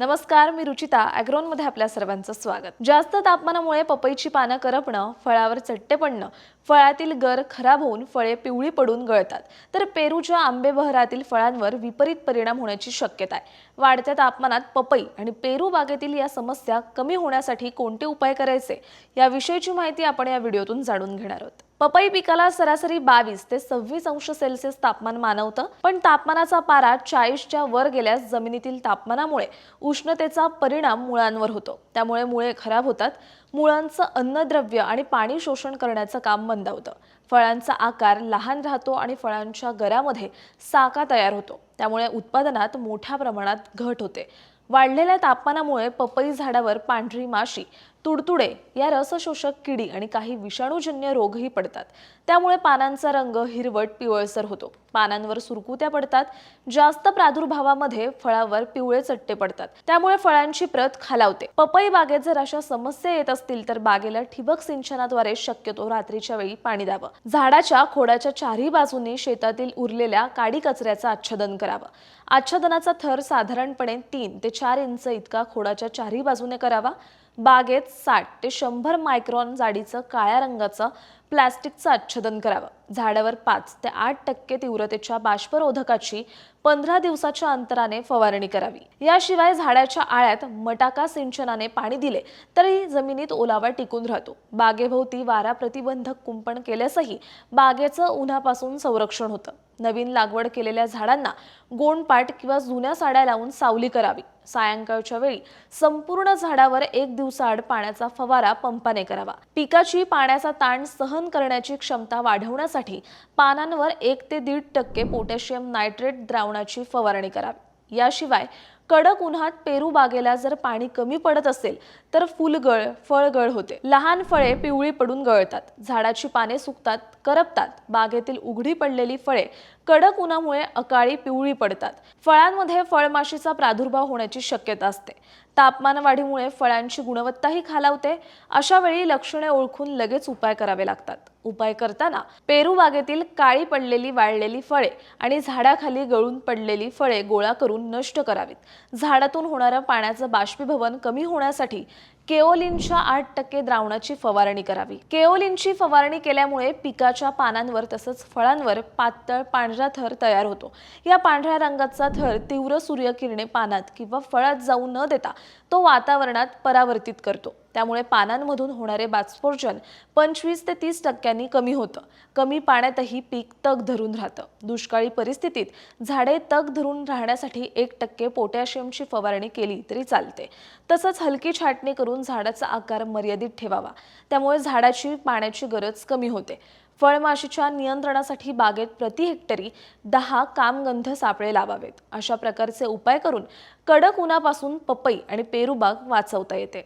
नमस्कार मी रुचिता ॲग्रोनमध्ये आपल्या सर्वांचं स्वागत. जास्त तापमानामुळे पपईची पानं करपणं फळावर चट्टे पडणं फळातील गर खराब होऊन फळे पिवळी पडून गळतात. तर पेरूच्या आंबे बहरातील फळांवर विपरीत परिणाम होण्याची शक्यता आहे. वाढत्या तापमानात पपई आणि पेरू बागेतील या समस्या कमी होण्यासाठी कोणते उपाय करायचे? याविषयीची माहिती आपण या व्हिडिओतून जाणून घेणार आहोत. पपई पिकाला सरासरी बावीस ते सव्वीस अंश सेल्सिअस तापमान मानवतं पण तापमानाचा पारा चाळीसच्या वर गेल्यास जमिनीतील तापमानामुळे उष्णतेचा परिणाम मुळांवर होतो. त्यामुळे मुळे खराब होतात. मुळांचं अन्नद्रव्य आणि पाणी शोषण करण्याचं काम मंदावतं फळांचा आकार लहान राहतो आणि फळांच्या गरामध्ये साका तयार होतो. त्यामुळे उत्पादनात मोठ्या प्रमाणात घट होते. वाढलेल्या तापमानामुळे पपई झाडावर पांढरी माशी तुडतुडे या रसशोषक किडी आणि काही विषाणूजन्य रोगही पडतात. त्यामुळे पानांचा रंग हिरवट पिवळसर होतो. पानांवर सुरकुत्या पडतात. जास्त प्रादुर्भावामध्ये फळावर पिवळे चट्टे पडतात. त्यामुळे फळांची प्रत खालावते. पपई बागेत जर अशा समस्या येत असतील तर बागेला ठिबक सिंचनाद्वारे शक्यतो रात्रीच्या वेळी पाणी द्यावं. झाडाच्या खोडाच्या चारही बाजूंनी शेतातील उरलेल्या काडी कचऱ्याचं आच्छादन करावं. आच्छादनाचा थर साधारणपणे तीन ते चार इंच इतका खोडाच्या चारही बाजूने करावा. बागेत साठ ते शंभर मायक्रॉन जाडीचं काळ्या रंगाचं प्लॅस्टिकचं आच्छादन करावं. झाडावर पाच ते आठ टक्के तीव्रतेच्या बाष्परोधकाची पंधरा दिवसाच्या अंतराने फवारणी करावी. याशिवाय झाडाच्या आळ्यात मटाका सिंचनाने पाणी दिले तरी जमिनीत ओलावा टिकून राहतो. बागेभोवती वारा प्रतिबंधक कुंपण केल्यासही बागेचं उन्हापासून संरक्षण होतं. नवीन लागवड केलेल्या झाडांना गोंडपाट किंवा जुन्या साड्या लावून सावली करावी. सायंकाळच्या वेळी संपूर्ण झाडावर एक दिवसाआड पाण्याचा फवारा पंपाने करावा. पिकाची पाण्याचा ताण सहन करण्याची क्षमता वाढवण्यासाठी पानांवर एक ते दीड टक्के पोटॅशियम नायट्रेट द्रावणाची फवारणी करावी. याशिवाय कडक उन्हात पेरू बागेला जर पाणी कमी पडत असेल तर फुलगळ फळगळ होते. लहान फळे पिवळी पडून गळतात. झाडाची पाने सुकतात करपतात. बागेतील उघडी पडलेली फळे कडक उन्हामुळे अकाळी पिवळी पडतात. फळांमध्ये फळमाशीचा प्रादुर्भाव होण्याची शक्यता असते. तापमान वाढीमुळे फळांची गुणवत्ताही खालावते अशा वेळी लक्षणे ओळखून लगेच उपाय करावे लागतात. उपाय करताना पेरू बागेतील काळी पडलेली वाळलेली फळे आणि झाडाखाली गळून पडलेली फळे गोळा करून नष्ट करावीत. झाडातून होणारं पाण्याचं बाष्पीभवन कमी होण्यासाठी केओलिनच्या आठ टक्के द्रावणाची फवारणी करावी. केओलिनची फवारणी केल्यामुळे पिकाच्या पानांवर तसंच फळांवर पातळ पांढरा थर तयार होतो. या पांढऱ्या रंगाचा थर तीव्र सूर्यकिरणे पानात किंवा फळात जाऊ न देता तो वातावरणात परावर्तित करतो. त्यामुळे पानांमधून होणारे बाष्पोर्जन पंचवीस ते तीस टक्क्यांनी कमी होतं. कमी पाण्यातही पीक तग धरून राहतं. दुष्काळी परिस्थितीत झाडे तग धरून राहण्यासाठी एक टक्के पोटॅशियमची फवारणी केली तरी चालते. तसंच हलकी छाटणी करून झाडाचा आकार मर्यादित ठेवावा. त्यामुळे झाडाची पाण्याची गरज कमी होते. फळमाशीच्या नियंत्रणासाठी बागेत प्रति हेक्टरी दहा कामगंध सापळे लावावेत. अशा प्रकारचे उपाय करून कडक उन्हापासून पपई आणि पेरूबाग वाचवता येते.